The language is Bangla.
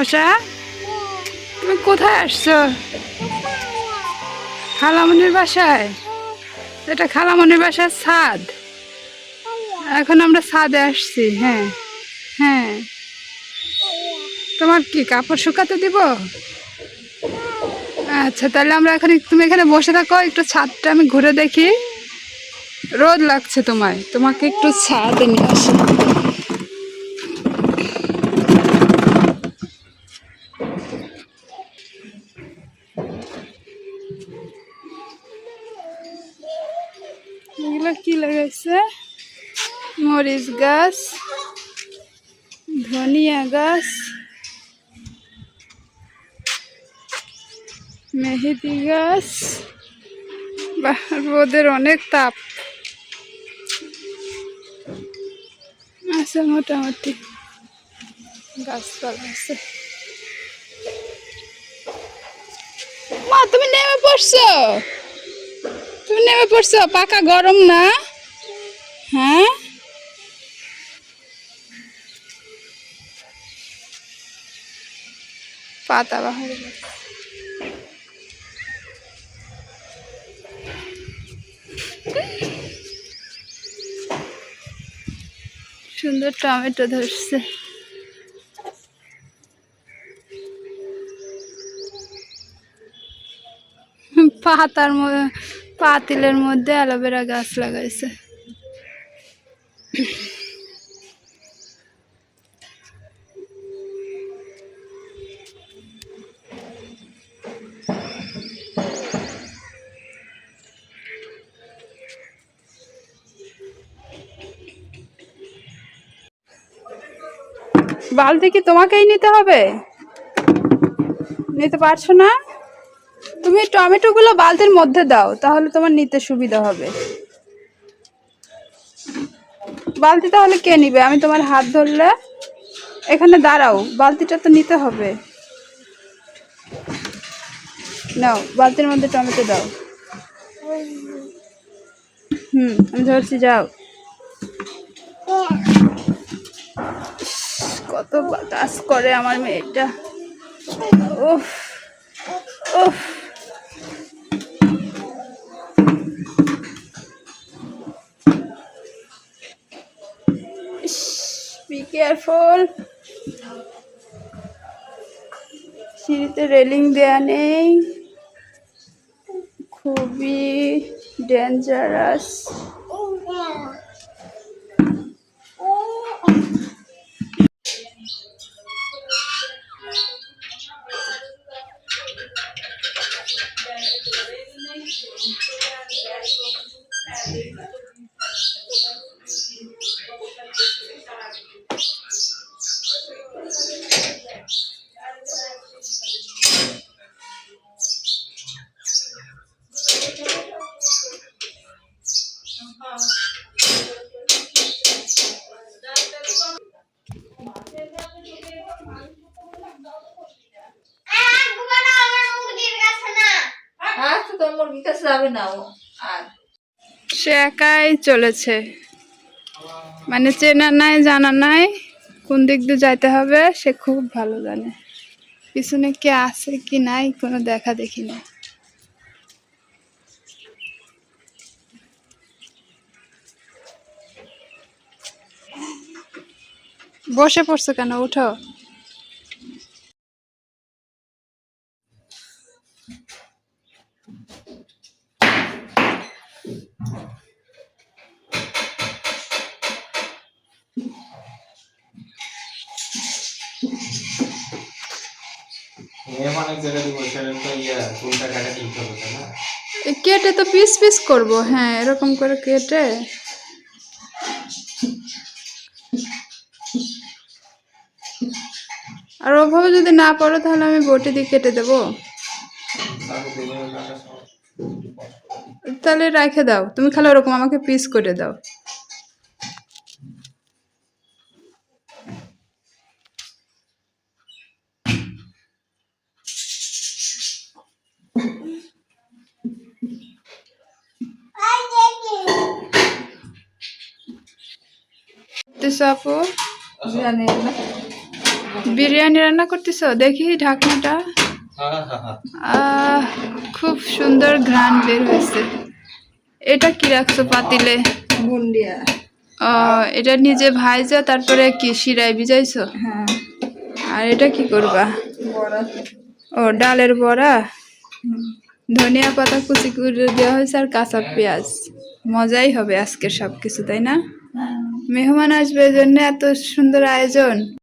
আশা তুমি কোথায় আসছো? খালামনির বাসায়? এটা খালামনির বাসার ছাদ। এখন আমরা ছাদে আসছি হ্যাঁ হ্যাঁ। তোমার কি, কাপড় শুকাতে দিব? আচ্ছা তাহলে আমরা এখন তুমি এখানে বসে থাকো, একটু ছাদটা আমি ঘুরে দেখি। রোদ লাগছে তোমায়, তোমাকে একটু ছাদে নিয়ে আসি। এগুলো কি লাগাইছে? মরিচ গাছ, ধনিয়া গাছ, মেহেদি গাছ। বাহ, রোদের অনেক তাপ। আছে মোটামুটি গাছপালা আছে। মা, তুমি নেমে পড়ছো? তুমি নেমে পড়ছো পাকা গরম না? হ্যাঁ? পাতা বাহার সুন্দর টমেটো ধরছে। পাতার মধ্যে পাতিলের মধ্যে অ্যালোভেরা গাছ লাগাইছে। বালতি কি তোমাকেই নিতে হবে? নিতে পারছ না? তুমি টমেটোগুলো বালতির মধ্যে দাও, তাহলে তোমার নিতে সুবিধা হবে। বালতি তাহলে কে নিবে? আমি তোমার হাত ধরলে এখানে দাঁড়াও, বালতিটা তো নিতে হবে। নাও, বালতির মধ্যে টমেটো দাও। হুম, আমি ধরছি, যাও। কত বাতাস করে আমার মেয়েটা। উফ। উফ বি কেয়ারফুল সিঁড়িতে রেলিং দেয়া নেই খুবই ডেঞ্জারাস যাবে না ও। আর সে একাই চলেছে। মানে চেনা নাই, জানা নাই কোন দিক দিয়ে যাইতে হবে, সে খুব ভালো জানে। পিছনে কে আছে কি নাই কোনো দেখা দেখি না বসে পড়ছো কেন? উঠো। কাটা তো পিস পিস করব হ্যাঁ এরকম করে কেটে। আর ওভাবে যদি না পড়ো তাহলে আমি বটি দিয়ে কেটে দেবো। তাহলে রেখে দাও তুমি খালি ওরকম আমাকে পিস করে দাও। আপু? জানি বিরিয়ানি রান্না করতেছো? দেখি ঢাকনাটা। আহ খুব সুন্দর ঘ্রাণ বের হয়েছে। এটা কি রাখছো পাতিলে? এটা নিজে ভাইজা তারপরে কি শিরায় ভিজাইছো? হ্যাঁ। আর এটা কি করবা? বড়া। ও ডালের বড়া? ধনিয়া পাতা কুচি করে দেওয়া হয়েছে আর কাঁচা পেঁয়াজ। মজাই হবে আজকের সব কিছু তাই না? মেহমান আসবে জন্য এত সুন্দর আয়োজন।